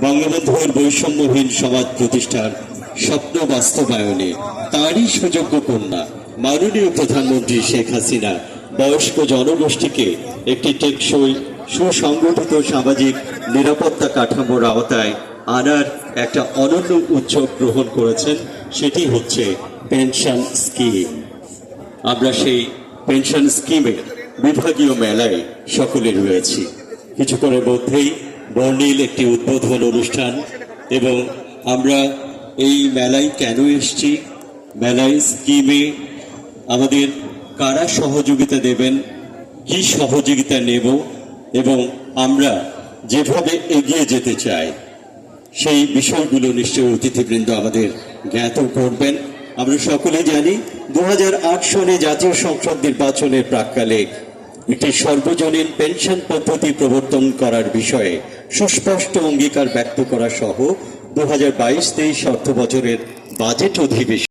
বঙ্গবন্ধুর বৈষম্যহীন সমাজ প্রতিষ্ঠার স্বপ্ন বাস্তবায়নে তারই সুযোগ্য কন্যা মাননীয় প্রধানমন্ত্রী শেখ হাসিনা বয়স্ক জনগোষ্ঠীকে একটি টেকসই, সুসংগঠিত সামাজিক নিরাপত্তা কাঠামোর আওতায় আনার একটা অনন্য উদ্যোগ গ্রহণ করেছেন, সেটি হচ্ছে পেনশন স্কিম। আমরা সেই পেনশন স্কিমের বিভাগীয় মেলায় সকলে রয়েছি। কিছুক্ষণের মধ্যেই বর্ণিল একটি উদ্বোধন অনুষ্ঠান এবং আমরা এই মেলায় কেন এসছি, মেলায় স্কিমে আমাদের কারা সহযোগিতা দেবেন, কি সহযোগিতা নেব এবং আমরা যেভাবে এগিয়ে যেতে চাই, সেই বিষয়গুলো নিশ্চয়ই অতিথিবৃন্দ আমাদের জ্ঞাত করবেন। আমরা সকলে জানি দু সনে জাতীয় সংসদ নির্বাচনের প্রাককালে একটি সর্বজনীন পেনশন পদ্ধতি প্রবর্তন করার বিষয়ে সুস্পষ্ট অঙ্গীকার ব্যক্ত করা সহ দু হাজার বাইশ তেইশ অর্থ বছরের বাজেট অধিবেশন।